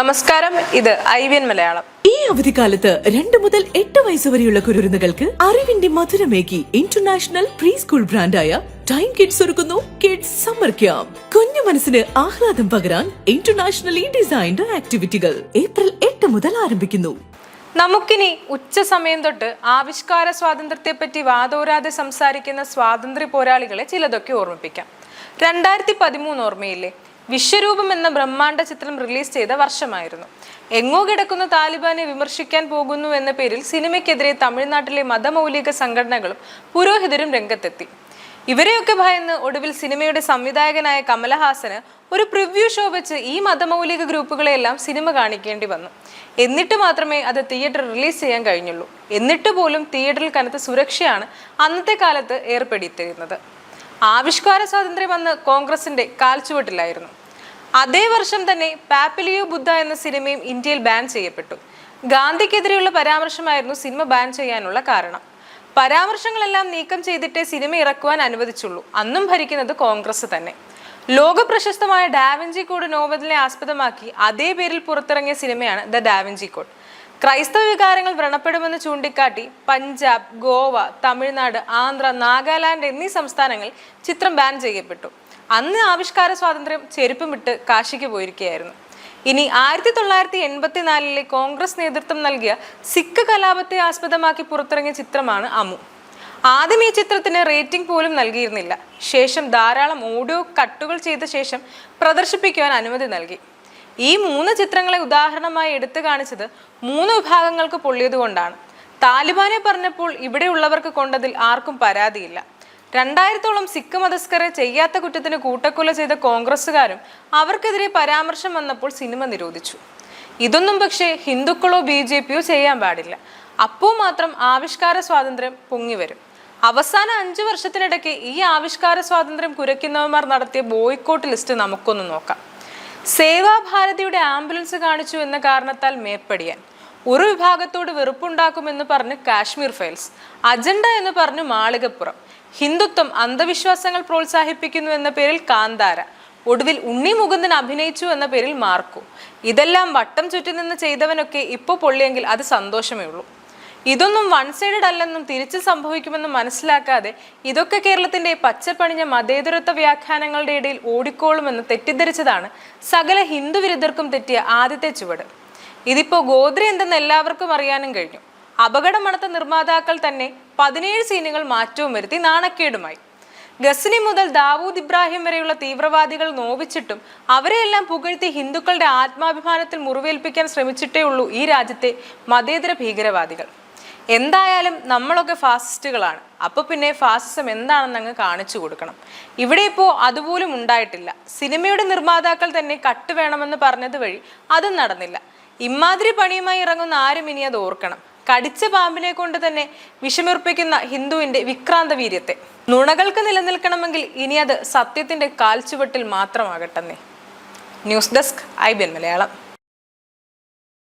നമസ്കാരം ഇത് I V N Malayalam. ഈ അവധിക്കാലത്ത് രണ്ട് മുതൽ എട്ട് വയസ്സ് വരെയുള്ള കുരുന്നുകൾക്ക് അറിവിന്റെ മധുരമേകി ഇന്റർനാഷണൽ പ്രീ സ്കൂൾ ബ്രാൻഡായ ടൈം കിഡ്സ് ഒരുക്കുന്നു കിഡ്സ് സമ്മർ ക്യാമ്പ് കുഞ്ഞു മനസ്സിന് ആഹ്ലാദം പകരാൻ ഇന്റർനാഷണലി ഡിസൈൻഡ് ആക്ടിവിറ്റികൾ ഏപ്രിൽ എട്ട് മുതൽ ആരംഭിക്കുന്നു. നമുക്കിനി ഉച്ച സമയം തൊട്ട് ആവിഷ്കാര സ്വാതന്ത്ര്യത്തെപ്പറ്റി വാദോരാതെ സംസാരിക്കുന്ന സ്വാതന്ത്ര്യ പോരാളികളെ ചിലതൊക്കെ ഓർമ്മിപ്പിക്കാം. രണ്ടായിരത്തി പതിമൂന്ന് ഓർമ്മയില്ലേ? വിശ്വരൂപം എന്ന ബ്രഹ്മാണ്ഡ ചിത്രം റിലീസ് ചെയ്ത വർഷമായിരുന്നു. എങ്ങോ കിടക്കുന്ന താലിബാനെ വിമർശിക്കാൻ പോകുന്നു എന്ന പേരിൽ സിനിമയ്ക്കെതിരെ തമിഴ്നാട്ടിലെ മതമൗലിക സംഘടനകളും പുരോഹിതരും രംഗത്തെത്തി. ഇവരെയൊക്കെ ഭയന്ന് ഒടുവിൽ സിനിമയുടെ സംവിധായകനായ കമലഹാസന് ഒരു പ്രിവ്യൂ ഷോ വെച്ച് ഈ മതമൗലിക ഗ്രൂപ്പുകളെല്ലാം സിനിമ കാണിക്കേണ്ടി വന്നു. എന്നിട്ട് മാത്രമേ അത് തിയേറ്റർ റിലീസ് ചെയ്യാൻ കഴിഞ്ഞുള്ളൂ. എന്നിട്ട് പോലും തിയേറ്ററിൽ കനത്ത സുരക്ഷയാണ് അന്നത്തെ കാലത്ത് ഏർപ്പെടുത്തിയിരുന്നത്. ആവിഷ്കാര സ്വാതന്ത്ര്യം അന്ന് കോൺഗ്രസിന്റെ കാൽച്ചുവട്ടിലായിരുന്നു. അതേ വർഷം തന്നെ പാപ്പിലിയോ ബുദ്ധ എന്ന സിനിമയും ഇന്ത്യയിൽ ബാൻ ചെയ്യപ്പെട്ടു. ഗാന്ധിക്കെതിരെയുള്ള പരാമർശമായിരുന്നു സിനിമ ബാൻ ചെയ്യാനുള്ള കാരണം. പരാമർശങ്ങളെല്ലാം നീക്കം ചെയ്തിട്ടേ സിനിമ ഇറക്കുവാൻ അനുവദിച്ചുള്ളൂ. അന്നും ഭരിക്കുന്നത് കോൺഗ്രസ് തന്നെ. ലോക പ്രശസ്തമായ ഡാവിഞ്ചി കോഡ് നോവലിനെ ആസ്പദമാക്കി അതേ പേരിൽ പുറത്തിറങ്ങിയ സിനിമയാണ് ദ ഡാവിഞ്ചി കോഡ്. ക്രൈസ്തവ വികാരങ്ങൾ വ്രണപ്പെടുമെന്ന് ചൂണ്ടിക്കാട്ടി പഞ്ചാബ് ഗോവ തമിഴ്നാട് ആന്ധ്ര നാഗാലാൻഡ് എന്നീ സംസ്ഥാനങ്ങളിൽ ചിത്രം ബാൻ ചെയ്യപ്പെട്ടു. അന്ന് ആവിഷ്കാര സ്വാതന്ത്ര്യം ചെരുപ്പുമിട്ട് കാശിക്ക് പോയിരിക്കുകയായിരുന്നു. ഇനി ആയിരത്തി തൊള്ളായിരത്തി എൺപത്തിനാലിലെ കോൺഗ്രസ് നേതൃത്വം നൽകിയ സിഖ് കലാപത്തെ ആസ്പദമാക്കി പുറത്തിറങ്ങിയ ചിത്രമാണ് അമു. ആദ്യം ഈ ചിത്രത്തിന് റേറ്റിംഗ് പോലും നൽകിയിരുന്നില്ല. ശേഷം ധാരാളം ഓഡിയോ കട്ടുകൾ ചെയ്ത ശേഷം പ്രദർശിപ്പിക്കുവാൻ അനുമതി നൽകി. ഈ മൂന്ന് ചിത്രങ്ങളെ ഉദാഹരണമായി എടുത്തു കാണിച്ചത് മൂന്ന് വിഭാഗങ്ങൾക്ക് പൊള്ളിയതുകൊണ്ടാണ്. താലിബാനെ പറഞ്ഞപ്പോൾ ഇവിടെയുള്ളവർക്ക് കൊണ്ടതിൽ ആർക്കും പരാതിയില്ല. രണ്ടായിരത്തോളം സിഖ് മതസ്കരെ ചെയ്യാത്ത കുറ്റത്തിന് കൂട്ടക്കൊല ചെയ്ത കോൺഗ്രസ്സുകാരും അവർക്കെതിരെ പരാമർശം വന്നപ്പോൾ സിനിമ നിരോധിച്ചു. ഇതൊന്നും പക്ഷേ ഹിന്ദുക്കളോ ബി ജെ പിയോ ചെയ്യാൻ പാടില്ല. അപ്പോൾ മാത്രം ആവിഷ്കാര സ്വാതന്ത്ര്യം പൊങ്ങിവരും അവസാന അഞ്ചു വർഷത്തിനിടയ്ക്ക് ഈ ആവിഷ്കാര സ്വാതന്ത്ര്യം കുരയ്ക്കുന്നവന്മാർ നടത്തിയ ബോയ്ക്കോട്ട് ലിസ്റ്റ് നമുക്കൊന്ന് നോക്കാം. സേവാഭാരതിയുടെ ആംബുലൻസ് കാണിച്ചു എന്ന കാരണത്താൽ മേപ്പടിയാൻ. ഒരു വിഭാഗത്തോട് വെറുപ്പുണ്ടാക്കുമെന്ന് പറഞ്ഞ് കാശ്മീർ ഫയൽസ് അജണ്ട എന്ന് പറഞ്ഞ് മാളികപ്പുറം. ഹിന്ദുത്വം അന്ധവിശ്വാസങ്ങൾ പ്രോത്സാഹിപ്പിക്കുന്നു എന്ന പേരിൽ കാന്താര ഒടുവിൽ ഉണ്ണി മുകുന്ദൻ അഭിനയിച്ചു എന്ന പേരിൽ മാർക്കു. ഇതെല്ലാം വട്ടം ചുറ്റി നിന്ന് ചെയ്തവനൊക്കെ ഇപ്പോൾ പൊള്ളിയെങ്കിൽ അത് സന്തോഷമേ ഉള്ളൂ. ഇതൊന്നും വൺ സൈഡഡ് അല്ലെന്നും തിരിച്ചു സംഭവിക്കുമെന്നും മനസ്സിലാക്കാതെ ഇതൊക്കെ കേരളത്തിന്റെ പച്ചപ്പണിഞ്ഞ മതേതരത്വ വ്യാഖ്യാനങ്ങളുടെ ഇടയിൽ ഓടിക്കോളുമെന്ന് തെറ്റിദ്ധരിച്ചതാണ് സകല ഹിന്ദു വിരുദ്ധർക്കും തെറ്റിയ ആദ്യത്തെ ചുവട്. ഇതിപ്പോ ഗോദ്രി എന്തെന്ന് എല്ലാവർക്കും അറിയാനും കഴിഞ്ഞു. അപകടമണത്ത നിർമ്മാതാക്കൾ തന്നെ പതിനേഴ് സീനുകൾ മാറ്റവും വരുത്തി നാണക്കേടുമായി. ഗസ്നി മുതൽ ദാവൂദ് ഇബ്രാഹിം വരെയുള്ള തീവ്രവാദികൾ നോവിച്ചിട്ടും അവരെയെല്ലാം പുകഴ്ത്തി ഹിന്ദുക്കളുടെ ആത്മാഭിമാനത്തിൽ മുറിവേൽപ്പിക്കാൻ ശ്രമിച്ചിട്ടേ ഉള്ളൂ ഈ രാജ്യത്തെ മതേതര ഭീകരവാദികൾ. എന്തായാലും നമ്മളൊക്കെ ഫാസിസ്റ്റുകളാണ്. അപ്പോൾ പിന്നെ ഫാസിസം എന്താണെന്ന് അങ്ങ് കാണിച്ചു കൊടുക്കണം. ഇവിടെ ഇപ്പോൾ അതുപോലും ഉണ്ടായിട്ടില്ല. സിനിമയുടെ നിർമ്മാതാക്കൾ തന്നെ കട്ട് വേണമെന്ന് പറഞ്ഞത് വഴി അതും നടന്നില്ല. ഇമാതിരി പണിയുമായി ഇറങ്ങുന്ന ആരും ഇനി അത് ഓർക്കണം. കടിച്ച പാമ്പിനെ കൊണ്ട് തന്നെ വിഷമിർപ്പിക്കുന്ന ഹിന്ദുവിന്റെ വിക്രാന്ത വീര്യത്തെ നുണകൾക്ക് നിലനിൽക്കണമെങ്കിൽ ഇനി അത് സത്യത്തിന്റെ കാൽച്ചുവട്ടിൽ മാത്രമാകട്ടെന്നേ. News desk I B N Malayalam.